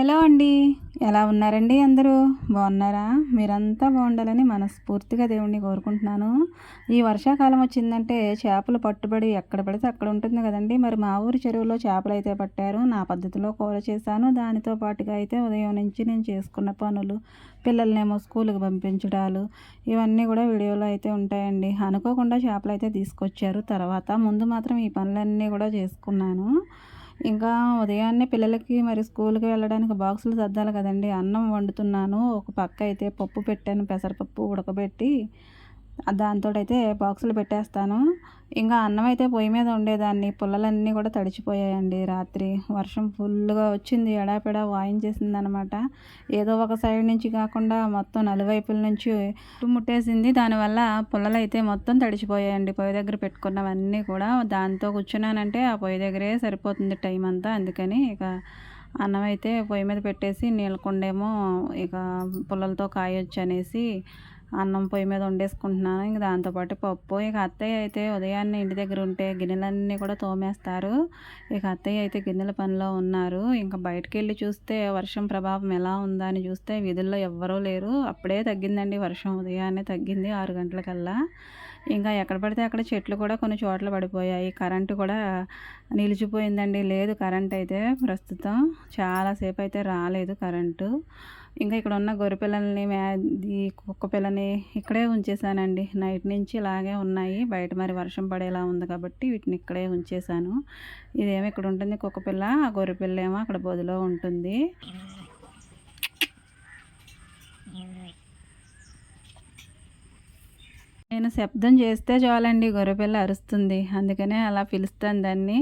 Hello అండి? ఎలా ఉన్నారండి అందరూ? బాగున్నారా? మీరంతా బాగుండాలని మనస్ఫూర్తిగా దేవుణ్ణి కోరుకుంటున్నాను. ఈ వర్షాకాలం వచ్చిందంటే చేపలు పట్టుబడి ఎక్కడ పడితే అక్కడ ఉంటుంది కదండి. మరి మా ఊరి చెరువులో చేపలు అయితే పట్టారు. నా పద్ధతిలో కూర చేశాను. దానితో పాటుగా అయితే ఉదయం నుంచి నేను చేసుకున్న పనులు పిల్లల్నేమో స్కూల్కి పంపించడాలు ఇవన్నీ కూడా వీడియోలో అయితే ఉంటాయండి. అనుకోకుండా చేపలు అయితే తీసుకొచ్చారు. తర్వాత ముందు మాత్రం ఈ పనులన్నీ కూడా చేసుకున్నాను. ఇంకా ఉదయాన్నే పిల్లలకి మరి స్కూల్కి వెళ్ళడానికి బాక్సులు సర్దాలి కదండి. అన్నం వండుతున్నాను. ఒక పక్క అయితే పప్పు పెట్టాను పెసరపప్పు ఉడకబెట్టి దాంతో అయితే బాక్సులు పెట్టేస్తాను. ఇంకా అన్నం అయితే పొయ్యి మీద ఉండేదాన్ని. పుల్లలన్నీ కూడా తడిచిపోయాయండి రాత్రి. వర్షం ఫుల్గా వచ్చింది. ఎడాపెడా వాయించేసింది అనమాట ఏదో ఒక సైడ్ నుంచి కాకుండా మొత్తం నలువైపుల నుంచి ముట్టేసింది. దానివల్ల పుల్లలు అయితే మొత్తం తడిచిపోయాయండి. పొయ్యి దగ్గర పెట్టుకున్నవన్నీ కూడా. దాంతో కూర్చున్నానంటే ఆ పొయ్యి దగ్గరే సరిపోతుంది టైం అంతా. అందుకని ఇక అన్నం అయితే పొయ్యి మీద పెట్టేసి నీళ్ళకుండేమో ఇక పుల్లలతో కాయొచ్చు అనేసి అన్నం పొయ్యి మీద వండేసుకుంటున్నాను. ఇంక దాంతోపాటు పప్పు. ఇక అత్తయ్య అయితే ఉదయాన్నే ఇంటి దగ్గర ఉంటే గిన్నెలన్నీ కూడా తోమేస్తారు. ఇక అత్తయ్య అయితే గిన్నెల పనిలో ఉన్నారు. ఇంకా బయటకు వెళ్ళి చూస్తే వర్షం ప్రభావం ఎలా ఉందా అని చూస్తే వీధుల్లో ఎవ్వరూ లేరు. అప్పుడే తగ్గిందండి వర్షం. ఉదయాన్నే తగ్గింది ఆరు గంటలకల్లా. ఇంకా ఎక్కడ పడితే అక్కడ చెట్లు కూడా కొన్ని చోట్ల పడిపోయాయి. కరెంటు కూడా నిలిచిపోయిందండి. లేదు కరెంట్ అయితే ప్రస్తుతం. చాలాసేపు అయితే రాలేదు కరెంటు. ఇంకా ఇక్కడ ఉన్న గొర్రె పిల్లల్ని మ్యాది కుక్క పిల్లని ఇక్కడే ఉంచేసానండి నైట్ నుంచి ఇలాగే ఉన్నాయి. బయట మరి వర్షం పడేలా ఉంది కాబట్టి వీటిని ఇక్కడే ఉంచేసాను ఇదేమో ఇక్కడ ఉంటుంది కుక్క పిల్ల ఆ గొర్రె పిల్ల ఏమో అక్కడ బొదిలో ఉంటుంది. నేను శబ్దం చేస్తే చాలండి గొర్రెపిల్ల అరుస్తుంది. అందుకనే అలా పిలుస్తాను దాన్ని.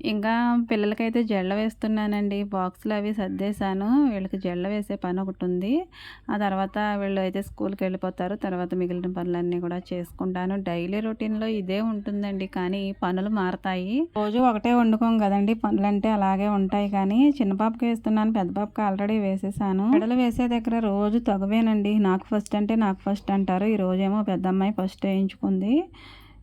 ఇంకా పిల్లలకైతే జెళ్ళ వేస్తున్నానండి. బాక్సులు అవి సర్దేశాను. వీళ్ళకి జెళ్ళ వేసే పని ఒకటి ఉంది. ఆ తర్వాత వీళ్ళు అయితే స్కూల్కి వెళ్ళిపోతారు. తర్వాత మిగిలిన పనులన్నీ కూడా చేసుకుంటాను. డైలీ రొటీన్లో ఇదే ఉంటుందండి. కానీ పనులు మారతాయి. రోజు ఒకటే వండుకోం కదండి. పనులంటే అలాగే ఉంటాయి. కానీ చిన్న పాపకి వేస్తున్నాను. పెద్ద పాపకి ఆల్రెడీ వేసేసాను. పిల్లలు వేసే దగ్గర రోజు తగువేనండి. నాకు ఫస్ట్ అంటే నాకు ఫస్ట్ అంటారు. ఈ రోజేమో పెద్ద అమ్మాయి ఫస్ట్ వేయించుకుంది.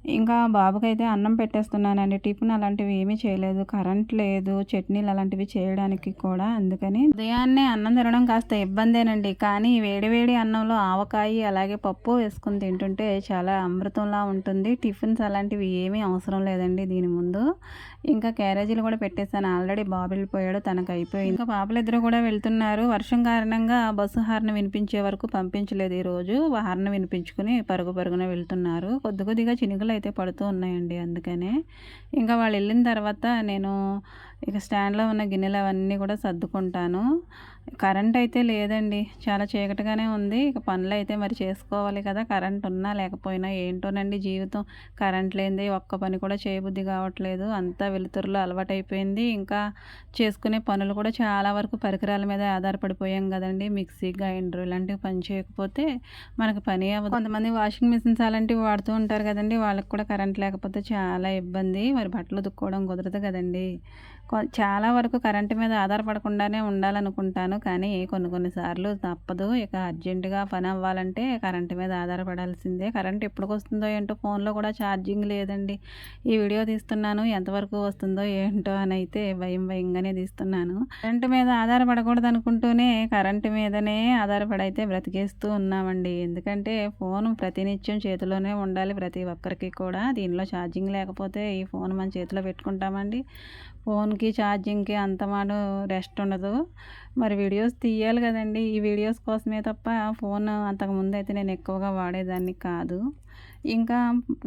ఇంకా బాబుకైతే అన్నం పెట్టేస్తున్నానండి. టిఫిన్ అలాంటివి ఏమీ చేయలేదు. కరెంట్ లేదు. చట్నీలు అలాంటివి చేయడానికి కూడా అందుకని ఉదయాన్నే అన్నం తినడం కాస్త ఇబ్బందేనండి. కానీ వేడివేడి అన్నంలో ఆవకాయ అలాగే పప్పు వేసుకుని తింటుంటే చాలా అమృతంలా ఉంటుంది. టిఫిన్స్ అలాంటివి ఏమీ అవసరం లేదండి దీని ముందు. ఇంకా క్యారేజీలు కూడా పెట్టేశాను. ఆల్రెడీ బాబు వెళ్ళిపోయాడు తనకు అయిపోయింది. ఇంకా పాపలు ఇద్దరు కూడా వెళ్తున్నారు. వర్షం కారణంగా బస్సు హార్న్ వినిపించే వరకు పంపించలేదు ఈరోజు హార్న్ వినిపించుకుని పరుగు పరుగున వెళ్తున్నారు. కొద్ది కొద్దిగా చినుకులు అయితే పడుతూ ఉన్నాయండి అందుకనే. ఇంకా వాళ్ళు వెళ్ళిన తర్వాత నేను ఇక స్టాండ్లో ఉన్న గిన్నెలు అవన్నీ కూడా సర్దుకుంటాను. కరెంట్ అయితే లేదండి. చాలా చీకటిగానే ఉంది. ఇక పనులు అయితే మరి చేసుకోవాలి కదా. కరెంట్ ఉన్నా లేకపోయినా ఏంటోనండి జీవితం. కరెంట్ లేనిది ఒక్క పని కూడా చేయబుద్ధి కావట్లేదు. అంతా వెలుతురులో అలవాటైపోయింది. ఇంకా చేసుకునే పనులు కూడా చాలా వరకు పరికరాల మీద ఆధారపడిపోయాం కదండి. మిక్సీ గ్రైండర్ ఇలాంటివి పని చేయకపోతే మనకు పని అవ్వదు. కొంతమంది వాషింగ్ మిషన్స్ అలాంటివి వాడుతూ ఉంటారు కదండి. వాళ్ళకి కూడా కరెంట్ లేకపోతే చాలా ఇబ్బంది. మరి బట్టలు దుక్కోవడం కుదరదు కదండి. చాలా వరకు కరెంటు మీద ఆధారపడకుండానే ఉండాలనుకుంటాను. కానీ కొన్ని కొన్నిసార్లు తప్పదు. ఇక అర్జెంటుగా పని అవ్వాలంటే కరెంటు మీద ఆధారపడాల్సిందే. కరెంట్ ఎప్పుడు వస్తుందో ఏంటో ఫోన్లో కూడా ఛార్జింగ్ లేదండి. ఈ వీడియో తీస్తున్నాను. ఎంతవరకు వస్తుందో ఏంటో అని అయితే భయం భయంగానే తీస్తున్నాను. కరెంటు మీద ఆధారపడకూడదు అనుకుంటూనే కరెంటు మీదనే ఆధారపడైతే బ్రతికేస్తూ ఉన్నామండి. ఎందుకంటే ఫోన్ ప్రతినిత్యం చేతిలోనే ఉండాలి ప్రతి ఒక్కరికి కూడా. దీనిలో ఛార్జింగ్ లేకపోతే ఈ ఫోన్ మన చేతిలో పెట్టుకుంటామండి. ఫోన్కి ఛార్జింగ్కి అంతమాను రెస్ట్ ఉండదు. మరి వీడియోస్ తీయాలి కదండి. ఈ వీడియోస్ కోసమే తప్ప ఫోన్ అంతకుముందు అయితే నేను ఎక్కువగా వాడేదాన్ని కాదు. ఇంకా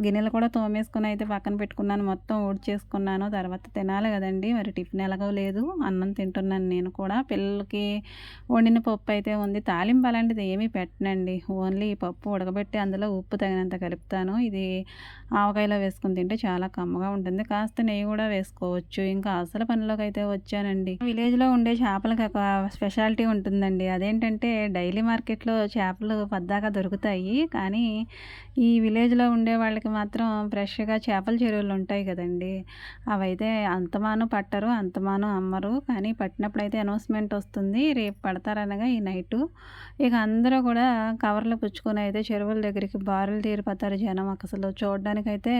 గిన్నెలు కూడా తోమేసుకుని అయితే పక్కన పెట్టుకున్నాను. మొత్తం చేసుకున్నాను తర్వాత తినాలి కదండి. మరి టిఫిన్ ఎలాగో లేదు. అన్నం తింటున్నాను నేను కూడా. పిల్లలకి వండిన పప్పు అయితే ఉంది. తాలింపు అలాంటిది ఏమీ పెట్టనండి. ఓన్లీ పప్పు ఉడకబెట్టి అందులో ఉప్పు తగినంత కలుపుతాను. ఇది ఆవకాయలో వేసుకుని తింటే చాలా కమ్మగా ఉంటుంది. కాస్త నెయ్యి కూడా వేసుకోవచ్చు. ఇంకా అసలు పనిలోకి అయితే వచ్చానండి. విలేజ్లో ఉండే చేపలకి ఒక స్పెషాలిటీ ఉంటుందండి. అదేంటంటే డైలీ మార్కెట్లో చేపలు పద్దాకా దొరుకుతాయి. కానీ ఈ విలేజ్ విలేజ్లో ఉండే వాళ్ళకి మాత్రం ఫ్రెష్గా చేపల చెరువులు ఉంటాయి కదండి. అవైతే అంతమాను పట్టరు అంతమాను అమ్మరు. కానీ పట్టినప్పుడు అయితే అనౌన్స్మెంట్ వస్తుంది. రేపు పడతారనగా ఈ నైటు. ఇక అందరూ కూడా కవర్లు పుచ్చుకొని అయితే చెరువుల దగ్గరికి బారులు తీరిపోతారు జనం. అసలు చూడడానికైతే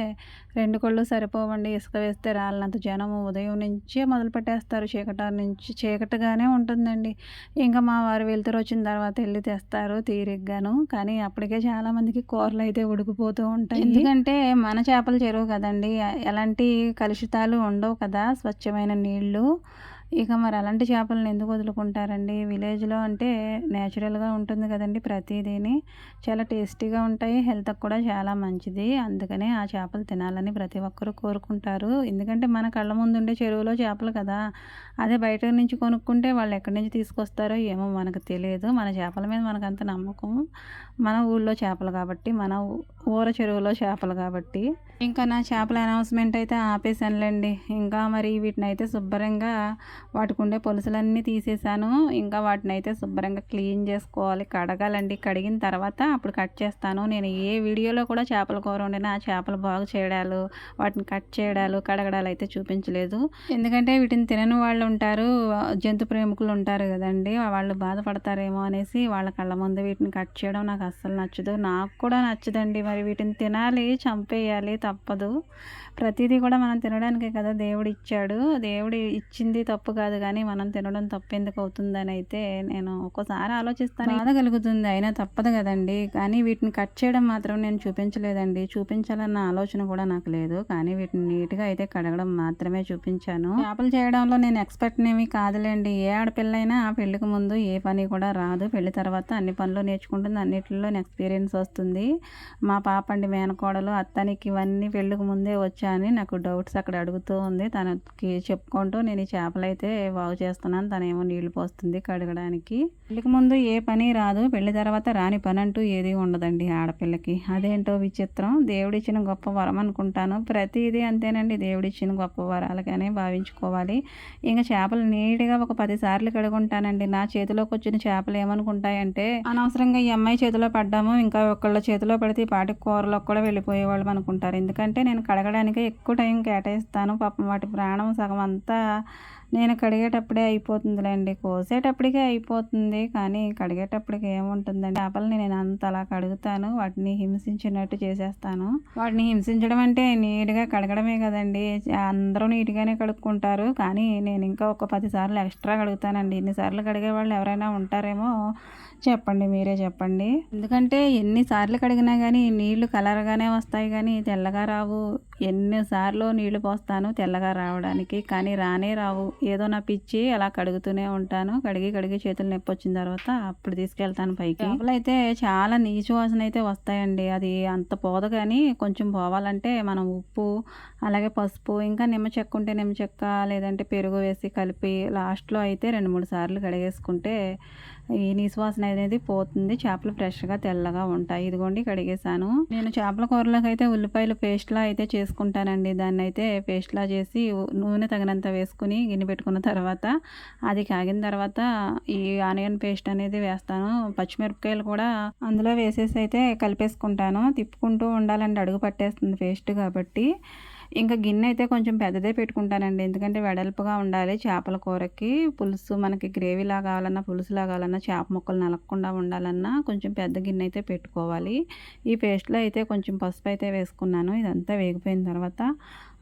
రెండు కళ్ళు సరిపోవండి. ఇసుక వేస్తే రాళ్ళంత జనం ఉదయం నుంచే మొదలు పెట్టేస్తారు. చీకట నుంచి చీకటిగానే ఉంటుందండి. ఇంకా మా వారు వెళ్తురు వచ్చిన తర్వాత వెళ్ళి తెస్తారు తీరిగ్గాను. కానీ అప్పటికే చాలామందికి కూరలు అయితే పోతూ ఉంటాయి. ఎందుకంటే మన చేపల చెరువు కదండి. ఎలాంటి కలుషితాలు ఉండవు కదా స్వచ్ఛమైన నీళ్ళు. ఇక మరి అలాంటి చేపలను ఎందుకు వదులుకుంటారండి? విలేజ్లో అంటే నేచురల్గా ఉంటుంది కదండి ప్రతిదీని. చాలా టేస్టీగా ఉంటాయి. హెల్త్కి కూడా చాలా మంచిది. అందుకనే ఆ చేపలు తినాలని ప్రతి ఒక్కరూ కోరుకుంటారు. ఎందుకంటే మన కళ్ళ ముందు ఉండే చెరువులో చేపలు కదా. అదే బయట నుంచి కొనుక్కుంటే వాళ్ళు ఎక్కడి నుంచి తీసుకొస్తారో ఏమో మనకు తెలియదు. మన చేపల మీద మనకు అంత నమ్మకం. మన ఊళ్ళో చేపలు కాబట్టి మన ఊర చెరువులో చేపలు కాబట్టి. ఇంకా నా చేపల అనౌన్స్మెంట్ అయితే ఆపేసానులేండి ఇంకా మరి వీటిని అయితే శుభ్రంగా వాటికి ఉండే పొలుసులన్నీ తీసేసాను ఇంకా వాటిని అయితే శుభ్రంగా క్లీన్ చేసుకోవాలి. కడగాలండి. కడిగిన తర్వాత అప్పుడు కట్ చేస్తాను. నేను ఏ వీడియోలో కూడా చేపల కూర వండినా ఆ చేపలు బాగు చేయడాలు వాటిని కట్ చేయడాలు కడగడాలు అయితే చూపించలేదు. ఎందుకంటే వీటిని తినని వాళ్ళు ఉంటారు జంతు ప్రేమికులు ఉంటారు కదండి. వాళ్ళు బాధపడతారేమో అనేసి వాళ్ళ కళ్ళ ముందు వీటిని కట్ చేయడం నాకు అస్సలు నచ్చదు. నాకు కూడా నచ్చదండి. మరి వీటిని తినాలి చంపేయాలి తప్పదు. ప్రతిదీ కూడా మనం తినడానికే కదా దేవుడు ఇచ్చాడు దేవుడు ఇచ్చింది తప్పు కాదు కానీ మనం తినడం తప్పు ఎందుకు అవుతుందని అయితే నేను ఒక్కోసారి ఆలోచిస్తాను. బాధ కలుగుతుంది. అయినా తప్పదు కదండి. కానీ వీటిని కట్ చేయడం మాత్రం నేను చూపించలేదండి. చూపించాలన్న ఆలోచన కూడా నాకు లేదు. కానీ వీటిని నీట్గా అయితే కడగడం మాత్రమే చూపించాను. చేపలు చేయడంలో నేను ఎక్స్పర్ట్ ఏమీ కాదులేండి. ఏ ఆడపిల్లైనా పెళ్ళికి ముందు ఏ పని కూడా రాదు. పెళ్ళి తర్వాత అన్ని పనులు నేర్చుకుంటుంది. అన్నిటిలో ఎక్స్పీరియన్స్ వస్తుంది. మా పాప అండి మేనకోడలు. అత్తనికి ఇవన్నీ పెళ్ళికి ముందే వచ్చా అని నాకు డౌట్స్ అక్కడ అడుగుతూ ఉంది. తనకి చెప్పుకుంటూ నేను ఈ చేపలు అయితే బాగు చేస్తున్నాను తనేమో నీళ్ళు పోస్తుంది కడగడానికి. పెళ్ళికి ముందు ఏ పని రాదు పెళ్ళి తర్వాత రాని పని అంటూ ఏది ఉండదండి ఆడపిల్లకి. అదేంటో విచిత్రం. దేవుడిచ్చిన గొప్ప వరం అనుకుంటాను. ప్రతిదీ అంతేనండి దేవుడిచ్చిన గొప్ప వరాలకనే భావించుకోవాలి. ఇంకా చేపలు నీట్గా ఒక పది సార్లు కడుగుంటానండి. నా చేతిలోకి వచ్చిన చేపలు ఏమనుకుంటాయంటే అనవసరంగా ఈ అమ్మాయి చేతిలో పడ్డాము ఇంకా ఒకళ్ళ చేతిలో పడితే పాటి కూరలో కూడా వెళ్ళిపోయేవాళ్ళు అనుకుంటారు. ఎందుకంటే నేను కడగడానికి ఎక్కువ టైం కేటాయిస్తాను. పాపం వాటి ప్రాణం సగం అంతా నేను కడిగేటప్పుడే అయిపోతుందిలేండి. కోసేటప్పటికే అయిపోతుంది కానీ కడిగేటప్పటికి ఏముంటుందండి? చేపలని నేను అంత అలా కడుగుతాను వాటిని హింసించినట్టు చేసేస్తాను. వాటిని హింసించడం అంటే నీట్గా కడగడమే కదండి. అందరూ నీట్గానే కడుక్కుంటారు కానీ నేను ఇంకా ఒక పది సార్లు ఎక్స్ట్రా కడుగుతానండి. ఎన్నిసార్లు కడిగే వాళ్ళు ఎవరైనా ఉంటారేమో చెప్పండి మీరే చెప్పండి. ఎందుకంటే ఎన్నిసార్లు కడిగినా కానీ నీళ్ళు కలర్గానే వస్తాయి కానీ తెల్లగా రావు. ఎన్నిసార్లు నీళ్ళు పోస్తాను తెల్లగా రావడానికి కానీ రానే రావు. ఏదో నా పిచ్చి అలా కడుగుతూనే ఉంటాను. కడిగి కడిగి చేతులు నొప్పి వచ్చిన తర్వాత అప్పుడు తీసుకెళ్తాను పైకి. అయితే చాలా నీచు వాసన అయితే వస్తాయండి. అది అంత పోదు కానీ కొంచెం పోవాలంటే మనం ఉప్పు అలాగే పసుపు ఇంకా నిమ్మ చెక్క ఉంటే నిమ్మ చెక్క లేదంటే పెరుగు వేసి కలిపి లాస్ట్లో అయితే రెండు మూడు సార్లు కడిగేసుకుంటే ఈ నీసువాసన అనేది పోతుంది. చేపలు ఫ్రెష్గా తెల్లగా ఉంటాయి. ఇదిగోండి కడిగేసాను నేను చేపల కూరలోకి అయితే ఉల్లిపాయలు పేస్ట్లా అయితే చేసుకుంటానండి. దాన్ని అయితే పేస్ట్లా చేసి నూనె తగినంత వేసుకుని గిన్నె పెట్టుకున్న తర్వాత అది కాగిన తర్వాత ఈ ఆనియన్ పేస్ట్ అనేది వేస్తాను. పచ్చిమిరపకాయలు కూడా అందులో వేసేసి అయితే కలిపేసుకుంటాను. తిప్పుకుంటూ ఉండాలండి. అడుగు పట్టేస్తుంది పేస్ట్ కాబట్టి. ఇంకా గిన్నె అయితే కొంచెం పెద్దదే పెట్టుకుంటానండి. ఎందుకంటే వెడల్పుగా ఉండాలి చేపల కూరకి. పులుసు మనకి గ్రేవీలా కావాలన్నా పులుసు కావాలన్నా చేప ముక్కలు నలగకుండా ఉండాలన్నా కొంచెం పెద్ద గిన్నె అయితే పెట్టుకోవాలి. ఈ పేస్ట్లో అయితే కొంచెం పసుపు అయితే వేసుకున్నాను. ఇదంతా వేగిపోయిన తర్వాత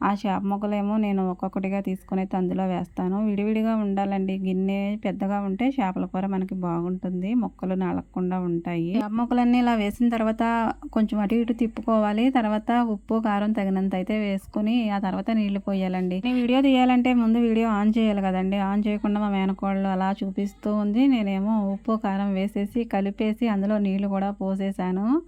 ఆ చేప ముక్కలేమో నేను ఒక్కొక్కటిగా తీసుకుని అయితే అందులో వేస్తాను. విడివిడిగా ఉండాలండి. గిన్నె పెద్దగా ఉంటే చేపల కూర మనకి బాగుంటుంది. మొక్కలు నలగకుండా ఉంటాయి. చేప ముక్కలన్నీ ఇలా వేసిన తర్వాత కొంచెం అటు ఇటు తిప్పుకోవాలి. తర్వాత ఉప్పు కారం తగినంత అయితే వేసుకుని ఆ తర్వాత నీళ్ళు పోయాలండి. నేను వీడియో తీయాలంటే ముందు వీడియో ఆన్ చేయాలి కదండి. ఆన్ చేయకుండా మా మేనకోళ్ళు అలా చూపిస్తూ ఉంది. నేనేమో ఉప్పు కారం వేసేసి కలిపేసి అందులో నీళ్ళు కూడా పోసేసాను.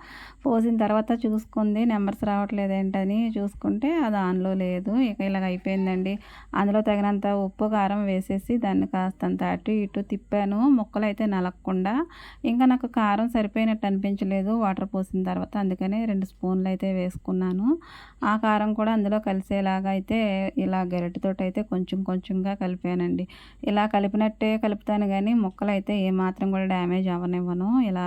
పోసిన తర్వాత చూసుకుంది. నెంబర్స్ రావట్లేదు ఏంటని చూసుకుంటే అది ఆన్లో లేదు. ఇక ఇలాగ అయిపోయిందండి. అందులో తగినంత ఉప్పు కారం వేసేసి దాన్ని కాస్తంత అటు ఇటు తిప్పాను. ముక్కలు అయితే నలగకుండా ఇంకా నాకు కారం సరిపోయినట్టు అనిపించలేదు. వాటర్ పోసిన తర్వాత అందుకనే రెండు స్పూన్లు అయితే వేసుకున్నాను. ఆ కారం కూడా అందులో కలిసేలాగా అయితే ఇలా గరిటెతో అయితే కొంచెం కొంచెంగా కలిపానండి. ఇలా కలిపినట్టే కలుపుతాను కానీ ముక్కలు అయితే ఏమాత్రం కూడా డ్యామేజ్ అవ్వనివ్వను. ఇలా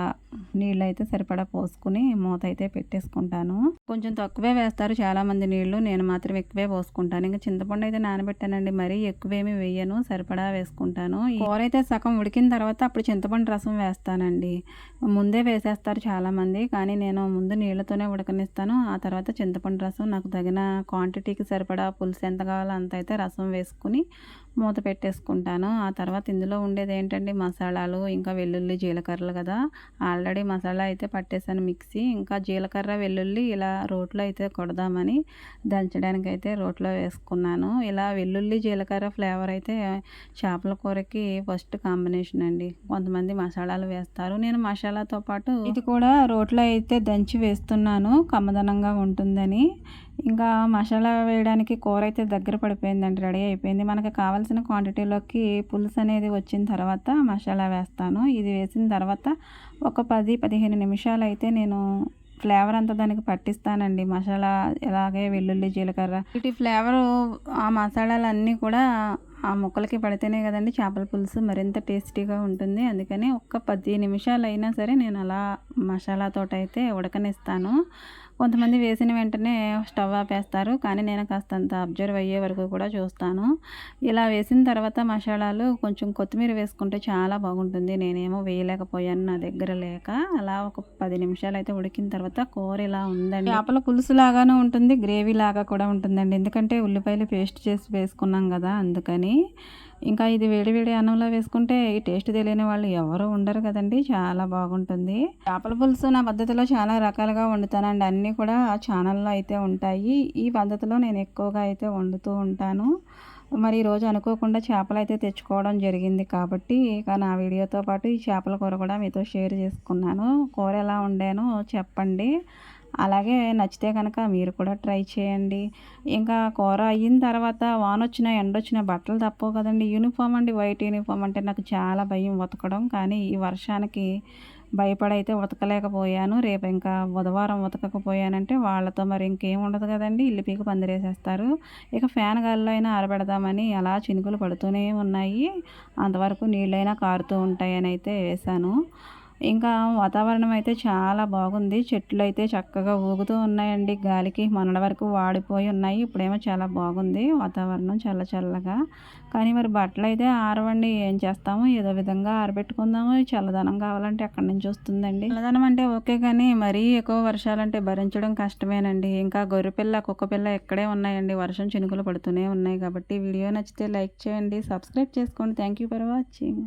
నీళ్ళు అయితే సరిపడా పోసుకుని మూత అయితే పెట్టేసుకుంటాను. కొంచెం తక్కువే వేస్తారు చాలామంది నీళ్ళు. నేను మాత్రం ఎక్కువే పోసుకుంటాను. ఇంకా చింతపండు అయితే నానబెట్టానండి. మరీ ఎక్కువేమి వేయను. సరిపడా వేసుకుంటాను. కూర అయితే సగం ఉడికిన తర్వాత అప్పుడు చింతపండు రసం వేస్తానండి. ముందే వేసేస్తారు చాలామంది. కానీ నేను ముందు నీళ్ళతోనే ఉడకనిస్తాను. ఆ తర్వాత చింతపండు రసం నాకు తగిన క్వాంటిటీకి సరిపడా పులుసు ఎంత కావాలో అంత అయితే రసం వేసుకుని మూత పెట్టేసుకుంటాను. ఆ తర్వాత ఇందులో ఉండేది ఏంటండి? మసాలాలు ఇంకా వెల్లుల్లి జీలకర్రలు కదా. ఆల్రెడీ మసాలా అయితే పట్టేసాను మిక్సీ. ఇంకా జీలకర్ర వెల్లుల్లి ఇలా రోట్లో అయితే కొడదామని దంచడానికి అయితే రోట్లో వేసుకున్నాను. ఇలా వెల్లుల్లి జీలకర్ర ఫ్లేవర్ అయితే చేపల కూరకి ఫస్ట్ కాంబినేషన్ అండి. కొంతమంది మసాలాలు వేస్తారు. నేను మసాలాతో పాటు ఇది కూడా రోట్లో అయితే దంచి వేస్తున్నాను. కమ్మదనంగా ఉంటుందని. ఇంకా మసాలా వేయడానికి కూర అయితే దగ్గర పడిపోయిందండి రెడీ అయిపోయింది. మనకి కావాల్సిన క్వాంటిటీలోకి పులుసు అనేది వచ్చిన తర్వాత మసాలా వేస్తాను. ఇది వేసిన తర్వాత ఒక పది పదిహేను నిమిషాలు అయితే నేను ఫ్లేవర్ అంతా దానికి పట్టిస్తానండి. మసాలా ఇలాగే వెల్లుల్లి జీలకర్ర వీటి ఫ్లేవరు ఆ మసాలాలన్నీ కూడా ఆ ముక్కలకి పడితేనే కదండి చేపల పులుసు మరింత టేస్టీగా ఉంటుంది. అందుకని ఒక్క పది నిమిషాలు అయినా సరే నేను అలా మసాలాతోటైతే ఉడకనిస్తాను. కొంతమంది వేసిన వెంటనే స్టవ్ ఆపేస్తారు కానీ నేను కాస్తంత అబ్జర్వ్ అయ్యే వరకు కూడా చూస్తాను. ఇలా వేసిన తర్వాత మసాలాలు కొంచెం కొత్తిమీర వేసుకుంటే చాలా బాగుంటుంది. నేనేమో వేయలేకపోయాను నా దగ్గర లేక. అలా ఒక పది నిమిషాలు అయితే ఉడికిన తర్వాత కూర ఇలా ఉందండి. చేపల పులుసు లాగానే ఉంటుంది గ్రేవీ లాగా కూడా ఉంటుందండి. ఎందుకంటే ఉల్లిపాయలు పేస్ట్ చేసి వేసుకున్నాం కదా అందుకని ఇంకా ఇది వేడి వేడి అన్నంలో వేసుకుంటే ఈ టేస్ట్ తెలియని వాళ్ళు ఎవరు ఉండరు కదండి. చాలా బాగుంటుంది. చేపల పులుసు నా పద్ధతిలో చాలా రకాలుగా వండుతానండి. అన్నీ కూడా ఛానల్లో అయితే ఉంటాయి. ఈ పద్ధతిలో నేను ఎక్కువగా అయితే వండుతూ ఉంటాను. మరి ఈరోజు అనుకోకుండా చేపలు అయితే తెచ్చుకోవడం జరిగింది కాబట్టి ఇక నా వీడియోతో పాటు ఈ చేపల కూర కూడా మీతో షేర్ చేసుకున్నాను. కూర ఎలా వండానో చెప్పండి. అలాగే నచ్చితే కనుక మీరు కూడా ట్రై చేయండి. ఇంకా కూర అయిన తర్వాత వాన వచ్చిన ఎండ వచ్చిన బట్టలు తప్పవు కదండి. యూనిఫామ్ అండి వైట్ యూనిఫామ్ అంటే నాకు చాలా భయం ఉతకడం. కానీ ఈ వర్షానికి భయపడైతే ఉతకలేకపోయాను. రేపు ఇంకా బుధవారం ఉతకకపోయానంటే వాళ్ళతో మరి ఇంకేం ఉండదు కదండి. ఇల్లు పీక పందిరేసేస్తారు. ఇక ఫ్యాన్ గాల్లో అయినా ఆరబెడదామని అలా చినుకులు పడుతూనే ఉన్నాయి. అంతవరకు నీళ్ళైనా కారుతూ ఉంటాయని అయితే వేశాను. ఇంకా వాతావరణం అయితే చాలా బాగుంది. చెట్లు అయితే చక్కగా ఊగుతూ ఉన్నాయండి. గాలికి మొన్నటి వరకు వాడిపోయి ఉన్నాయి. ఇప్పుడేమో చాలా బాగుంది వాతావరణం చల్ల చల్లగా. కానీ మరి బట్టలు అయితే ఆరవండి. ఏం చేస్తాము? ఏదో విధంగా ఆరబెట్టుకుందాము. చల్లదనం కావాలంటే ఎక్కడి నుంచి వస్తుందండి? చల్లదనం అంటే ఓకే కానీ మరీ ఎక్కువ వర్షాలంటే భరించడం కష్టమేనండి. ఇంకా గొర్రెపిల్ల కుక్కపిల్ల ఇక్కడే ఉన్నాయండి. వర్షం చినుకులు పడుతూనే ఉన్నాయి కాబట్టి వీడియో నచ్చితే లైక్ చేయండి. సబ్స్క్రైబ్ చేసుకోండి. Thank you for watching.